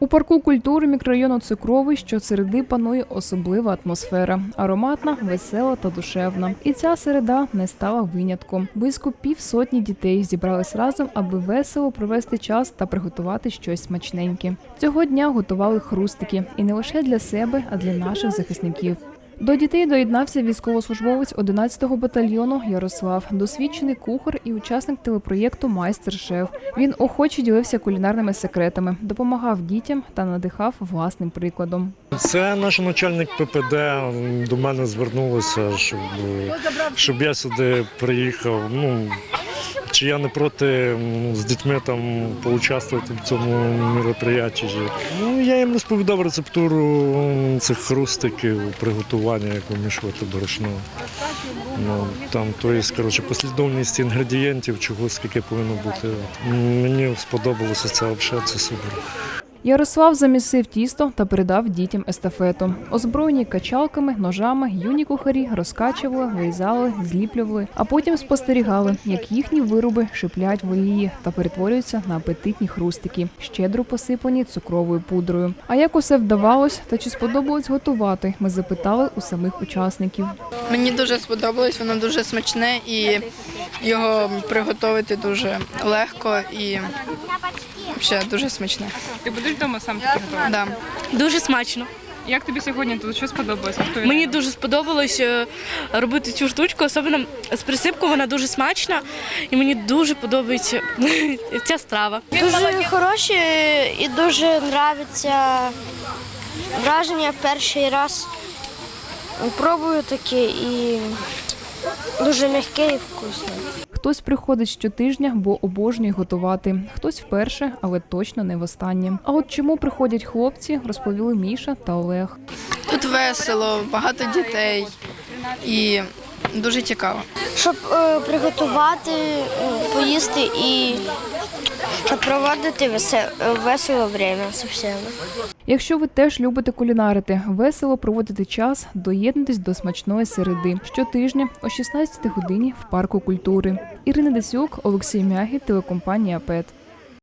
У парку культури мікрорайону Цукровий щосереди панує особлива атмосфера, ароматна, весела та душевна. І ця середа не стала винятком. Близько півсотні дітей зібрались разом, аби весело провести час та приготувати щось смачненьке. Цього дня готували хрустики, і не лише для себе, а для наших захисників. До дітей доєднався військовослужбовець 11-го батальйону Ярослав, досвідчений кухар і учасник телепроєкту Майстер-шеф. Він охоче ділився кулінарними секретами, допомагав дітям та надихав власним прикладом. Це наш начальник ППД до мене звернулося, щоб, щоб я сюди приїхав. Ну, чи я не проти з дітьми там поучаствувати в цьому мероприятті. Ну, я їм розповідав рецептуру цих хрустиків, приготування, як вимішувати борошно. Ну, там, то є, коротше, послідовність інгредієнтів, чого скільки повинно бути. Мені сподобалося це взагалі, це супер. Ярослав замісив тісто та передав дітям естафету. Озброєні качалками, ножами, юні кухарі розкачували, вирізали, зліплювали, а потім спостерігали, як їхні вироби шиплять в олії та перетворюються на апетитні хрустики, щедро посипані цукровою пудрою. А як усе вдавалось та чи сподобалось готувати? Ми запитали у самих учасників. Мені дуже сподобалось, воно дуже смачне і його приготувати дуже легко і взагалі дуже смачне. Ти будеш вдома сам таки готувати? Да. Дуже смачно. Як тобі сьогодні тут? Що сподобалося? Хто Мені дуже сподобалось е, робити цю штучку, особливо з присипкою, вона дуже смачна і мені дуже подобається ця страва. Дуже хороші і дуже нравиться враження в перший раз. Пробую таке і дуже м'яке і вкусне. Хтось приходить щотижня, бо обожнює готувати. Хтось вперше, але точно не востаннє. А от чому приходять хлопці, розповіли Міша та Олег. Тут весело, багато дітей і дуже цікаво. Щоб е, приготувати, е, поїсти і щоб проводити весе- весело время з всіми. Якщо ви теж любите кулінарити, весело проводити час, доєднуйтесь до смачної середи щотижня о 16 годині в парку культури. Ірина Десюк, Олексій Мягі, телекомпанія ПЕТ.